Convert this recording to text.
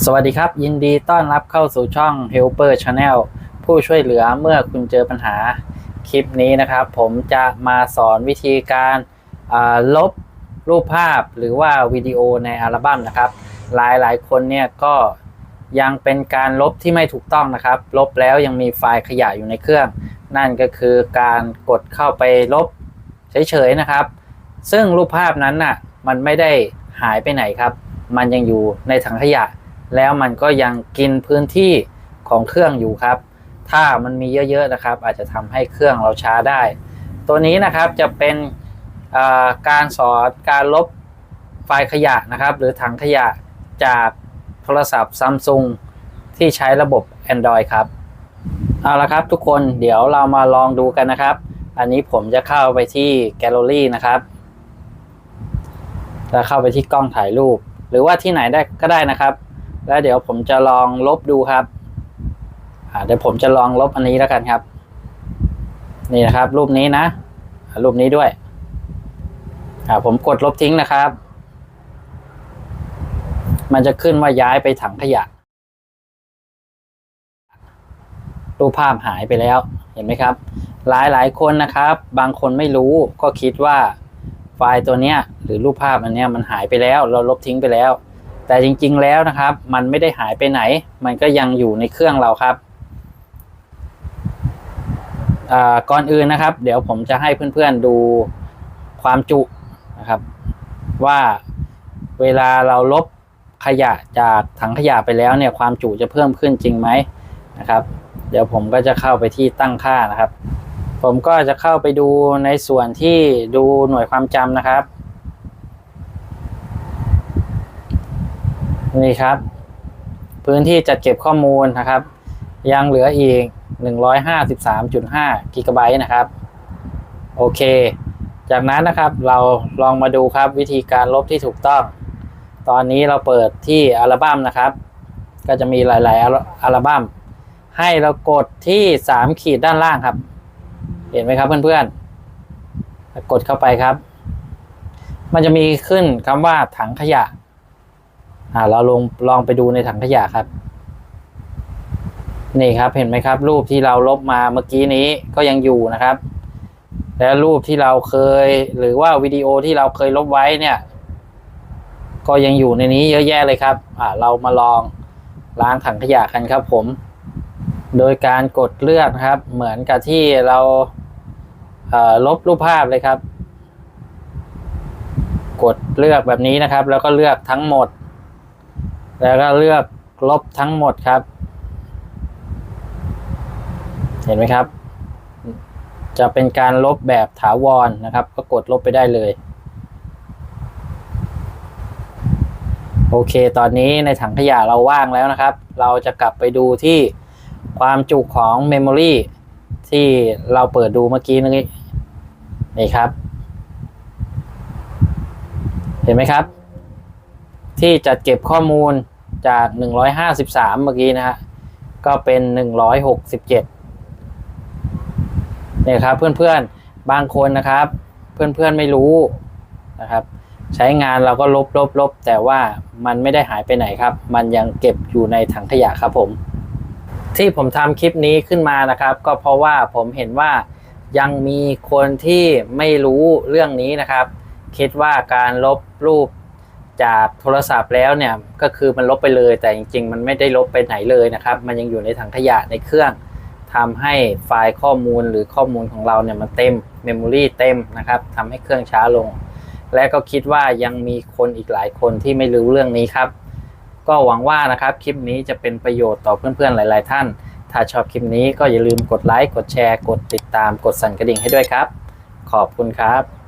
สวัสดีครับ ยินดีต้อนรับเข้าสู่ช่อง Helper Channel ผู้ช่วยเหลือเมื่อคุณเจอปัญหาคลิปนี้นะครับ ผมจะมาสอนวิธีการาลบรูปภาพหรือว่าวิดีโอในอัลบั้มนะครับ หลายหลายคนเนี่ยก็ยังเป็นการลบที่ไม่ถูกต้องนะครับ ลบแล้วยังมีไฟล์ขยะอยู่ในเครื่อง นั่นก็คือการกดเข้าไปลบเฉยๆนะครับ ซึ่งรูปภาพนั้นน่ะมันไม่ได้หายไปไหนครับ มันยังอยู่ในถังขยะ แล้วมันก็ยังกินพื้นที่ของเครื่องอยู่ครับ ถ้ามันมีเยอะๆนะครับ อาจจะทำให้เครื่องเราช้าได้ ตัวนี้นะครับจะเป็นการสอนการลบไฟล์ขยะนะครับ หรือถังขยะจากโทรศัพท์ซัมซุงที่ใช้ระบบ Android ครับ เอาละครับทุกคนเดี๋ยวเรามาลองดูกันนะครับ อันนี้ผมจะเข้าไปที่แกลเลอรี่นะครับแล้วเข้าไปที่กล้องถ่ายรูป หรือว่าที่ไหนได้ก็ได้นะครับ แล้วเดี๋ยวผมจะลองลบดูครับเดี๋ยวผมจะลองลบอันนี้แล้วกันครับ นี่นะครับ รูปนี้นะรูปนี้ด้วยผมกดลบทิ้งนะครับ มันจะขึ้นว่าย้ายไปถังขยะ รูปภาพหายไปแล้ว เห็นไหมครับ หลายหลายคนนะครับ บางคนไม่รู้ก็คิดว่าไฟล์ตัวเนี้ย หรือรูปภาพอันเนี้ยมันหายไปแล้ว เราลบทิ้งไปแล้ว แต่จริงๆแล้วนะครับ มันไม่ได้หายไปไหน มันก็ยังอยู่ในเครื่องเราครับก่อนอื่นนะครับ เดี๋ยวผมจะให้เพื่อนๆดูความจุนะครับ ว่าเวลาเราลบขยะจากถังขยะไปแล้วเนี่ยความจุจะเพิ่มขึ้นจริงไหมนะครับ เดี๋ยวผมก็จะเข้าไปที่ตั้งค่านะครับ ผมก็จะเข้าไปดูในส่วนที่ดูหน่วยความจำนะครับ นี่ครับ พื้นที่จัดเก็บข้อมูลนะครับ ยังเหลืออีก 153.5กิกะไบต์นะครับ โอเค จากนั้นนะครับเราลองมาดูครับวิธีการลบที่ถูกต้อง ตอนนี้เราเปิดที่อัลบั้มนะครับ ก็จะมีหลาย ๆ อัลอลบั้มให้เรากดที่3ขีดด้านล่างครับ เห็นไหมครับเพื่อนๆกดเข้าไปครับ มันจะมีขึ้นคำว่าถังขยะ อ่าเราลงลองไปดูในถังขยะครับ นี่ครับเห็นไหมครับ รูปที่เราลบมาเมื่อกี้นี้ก็ยังอยู่นะครับ แล้วรูปที่เราเคย หรือว่าวิดีโอที่เราเคยลบไว้เนี่ย ก็ยังอยู่ในนี้เยอะแยะเลยครับ อ่าเรามาลองล้างถังขยะกันครับ ผม โดยการกดเลือกครับ เหมือนกับที่เราเอ่อลบรูปภาพเลยครับ กดเลือกแบบนี้นะครับ แล้วก็เลือกทั้งหมด แล้วก็เลือกลบทั้งหมดครับ เห็นไหมครับ จะเป็นการลบแบบถาวรนะครับ ก็กดลบไปได้เลย โอเค ตอนนี้ในถังขยะเราว่างแล้วนะครับ เราจะกลับไปดูที่ความจุของเมมโมรีที่เราเปิดดูเมื่อกี้นี้นี่ครับ เห็นไหมครับ ที่จัดเก็บข้อมูล จาก 153 เมื่อกี้นะฮะ ก็เป็น 167เนี่ยครับเพื่อนๆ บางคนนะครับ เพื่อนๆไม่รู้นะครับ ใช้งานเราก็ลบลบลบแต่ว่ามันไม่ได้หายไปไหนครับ มันยังเก็บอยู่ในถังขยะครับผม ที่ผมทำคลิปนี้ขึ้นมานะครับ ก็เพราะว่าผมเห็นว่ายังมีคนที่ไม่รู้เรื่องนี้นะครับ คิดว่าการลบรูป จากโทรศัพท์แล้วเนี่ยก็คือมันลบไปเลย แต่จริงๆ มันไม่ได้ลบไปไหนเลยนะครับ มันยังอยู่ในถังขยะในเครื่องทำให้ไฟล์ข้อมูลหรือข้อมูลของเราเนี่ยมันเต็มเมมโมรีเต็มนะครับทำให้เครื่องช้าลง และก็คิดว่ายังมีคนอีกหลายคนที่ไม่รู้เรื่องนี้ครับ ก็หวังว่านะครับคลิปนี้จะเป็นประโยชน์ต่อเพื่อนๆหลาย ๆ ท่าน ถ้าชอบคลิปนี้ก็อย่าลืมกดไลค์กดแชร์ กดติดตามกดสั่นกระดิ่งให้ด้วยครับ ขอบคุณครับ